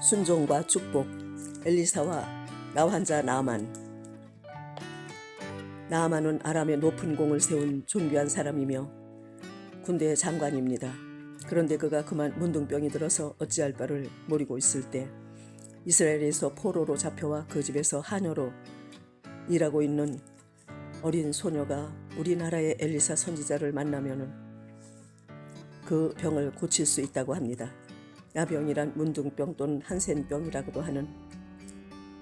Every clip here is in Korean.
순종과 축복 엘리사와 나 환자 나아만 나아만은 아람의 높은 공을 세운 존귀한 사람이며 군대의 장관입니다. 그런데 그가 그만 문둥병이 들어서 어찌할 바를 모르고 있을 때 이스라엘에서 포로로 잡혀와 그 집에서 하녀로 일하고 있는 어린 소녀가 우리나라의 엘리사 선지자를 만나면은 그 병을 고칠 수 있다고 합니다. 나병이란 문둥병 또는 한센병이라고도 하는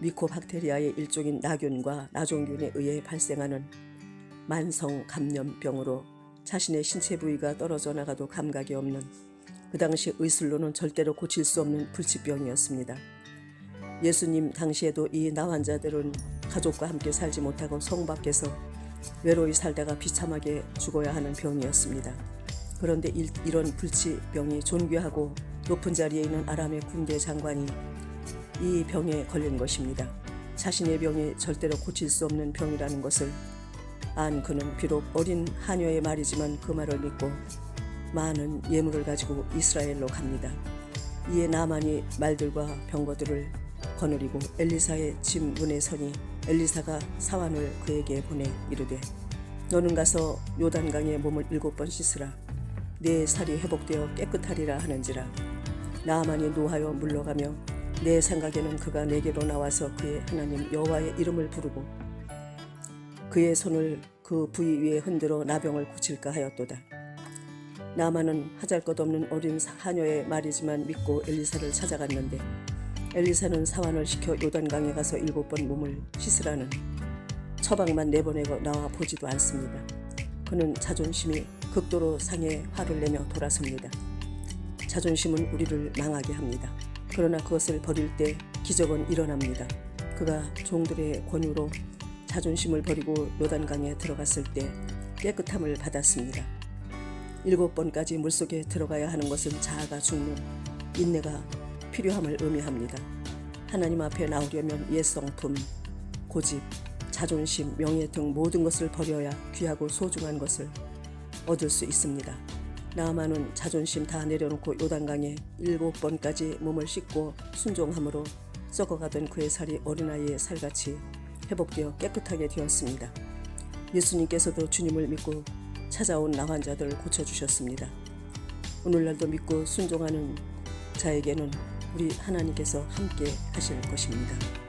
미코박테리아의 일종인 나균과 나종균에 의해 발생하는 만성 감염병으로 자신의 신체 부위가 떨어져 나가도 감각이 없는 그 당시 의술로는 절대로 고칠 수 없는 불치병이었습니다. 예수님 당시에도 이 나환자들은 가족과 함께 살지 못하고 성 밖에서 외로이 살다가 비참하게 죽어야 하는 병이었습니다. 그런데 일, 이런 불치병이 존귀하고 높은 자리에 있는 아람의 군대 장관이 이 병에 걸린 것입니다. 자신의 병이 절대로 고칠 수 없는 병이라는 것을 안 그는 비록 어린 하녀의 말이지만 그 말을 믿고 많은 예물을 가지고 이스라엘로 갑니다. 이에 나만이 말들과 병거들을 거느리고 엘리사의 집 문에 서니 엘리사가 사환을 그에게 보내 이르되 너는 가서 요단강에 몸을 일곱 번 씻으라 내 살이 회복되어 깨끗하리라 하는지라 나만이 노하여 물러가며 내 생각에는 그가 내게로 나와서 그의 하나님 여호와의 이름을 부르고 그의 손을 그 부위 위에 흔들어 나병을 고칠까 하였도다. 나만은 하잘것없는 어린 하녀의 말이지만 믿고 엘리사를 찾아갔는데 엘리사는 사환을 시켜 요단강에 가서 일곱 번 몸을 씻으라는 처방만 내보내고 나와 보지도 않습니다. 그는 자존심이 극도로 상해 화를 내며 돌아섭니다. 자존심은 우리를 망하게 합니다. 그러나 그것을 버릴 때 기적은 일어납니다. 그가 종들의 권유로 자존심을 버리고 요단강에 들어갔을 때 깨끗함을 받았습니다. 일곱 번까지 물속에 들어가야 하는 것은 자아가 죽는 인내가 필요함을 의미합니다. 하나님 앞에 나오려면 옛성품, 고집, 자존심, 명예 등 모든 것을 버려야 귀하고 소중한 것을 얻을 수 있습니다. 나아만은 자존심 다 내려놓고 요단강에 일곱 번까지 몸을 씻고 순종함으로 썩어가던 그의 살이 어린아이의 살같이 회복되어 깨끗하게 되었습니다. 예수님께서도 주님을 믿고 찾아온 나환자들을 고쳐주셨습니다. 오늘날도 믿고 순종하는 자에게는 우리 하나님께서 함께 하실 것입니다.